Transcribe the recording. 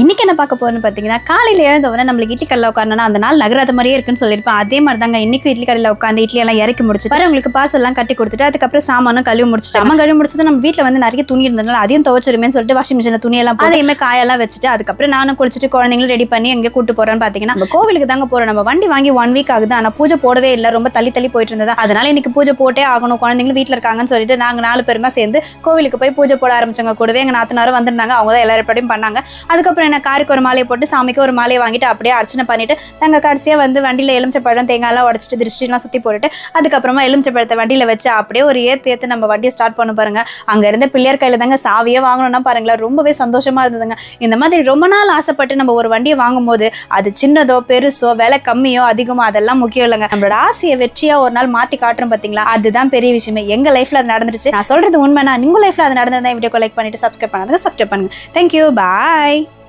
இன்னைக்கு என்ன பார்க்க போறோம்னு பார்த்தீங்கன்னா காலையில் எழுந்த உடனே நம்மளுக்கு இட்லி கடையில் உட்காரனா அந்த நாள் நகராத மாதிரியே இருக்குன்னு சொல்லியிருப்பேன். அதே மாதிரி தாங்க இன்னைக்கு இட்லி கடையில் உட்காந்து இட்லி எல்லாம் இறக்கி முடிச்சு பாரு உங்களுக்கு பார்சல் எல்லாம் கட்டி கொடுத்துட்டு அதுக்கப்புறம் சாமானும் கழுவி முடிச்சுட்டு அம்மா கழுவி முடிச்சது நம்ம வீட்டில் வந்து நிறைய துணி இருந்ததுனால அதையும் துவச்சிருமேன்னு சொல்லிட்டு வாஷிங் மிஷினில் துணியெல்லாம் அதையுமே காயெல்லாம் வச்சுட்டு அதுக்கப்புறம் நானும் குளிச்சுட்டு குழந்தைங்களும் ரெடி பண்ணி எங்கே கூட்டு போறேன்னு பார்த்தீங்கன்னா நம்ம கோவிலுக்கு தாங்க போறோம். நம்ம வண்டி வாங்கி ஒன் வீக் ஆகுது. ஆனால் பூஜை போடவே இல்லை. ரொம்ப தள்ளி தள்ளி போயிட்டு இருந்ததா. அதனால இன்னைக்கு பூஜை போட்டே ஆகணும். குழந்தைங்களும் வீட்டில் இருக்காங்கன்னு சொல்லிட்டு நாங்கள் நாலு பேருமா சேர்ந்து கோவிலுக்கு போய் பூஜை போட ஆரம்பிச்சவங்க கூடவே எங்கள் நாத்தனாரும் வந்திருந்தாங்க. அவங்க தான் எல்லாரும் எப்படியும் பண்ணாங்க. அதுக்கப்புறம் என்ன காருக்கு ஒரு மாலையை போட்டு சாமிக்கு ஒரு மாலையை வாங்கிட்டு அப்படியே அர்ச்சனை பண்ணிட்டு நாங்கள் கடைசியாக வந்து வண்டியில் எலுமிச்சப்பழம் தேங்காய்லாம் உடச்சிட்டு திருஷ்டிலாம் சுற்றி போட்டுட்டு அதுக்கப்புறமா எலுமிச்சப்பழத்தை வண்டியில் வச்சு அப்படியே ஒரு ஏற்று ஏற்று நம்ம வண்டியை ஸ்டார்ட் பண்ண பாருங்க. அங்கே இருந்த பிள்ளையர் கையில் தாங்க சாவியே வாங்கணும்னா பாருங்களேன் ரொம்பவே சந்தோஷமா இருந்ததுங்க. இந்த மாதிரி ரொம்ப நாள் ஆசைப்பட்டு நம்ம ஒரு வண்டியை வாங்கும்போது அது சின்னதோ பெருசோ விலை கம்மியோ அதிகமோ அதெல்லாம் முக்கியம் இல்லைங்க. நம்மளோட ஆசையை வெற்றியா ஒரு நாள் மாற்றி காட்டுறோம் பார்த்தீங்களா அதுதான் பெரிய விஷயமே. எங்க லைஃப்ல அது நடந்துருச்சு. நான் சொல்றது உண்மைனா உங்க லைஃப்ல அது நடந்ததா வீடியோ லைக் பண்ணிட்டு சப்ஸ்கிரைப் பண்ணாதுங்க சப்ஸ்கிரைப் பண்ணுங்க. Thank you bye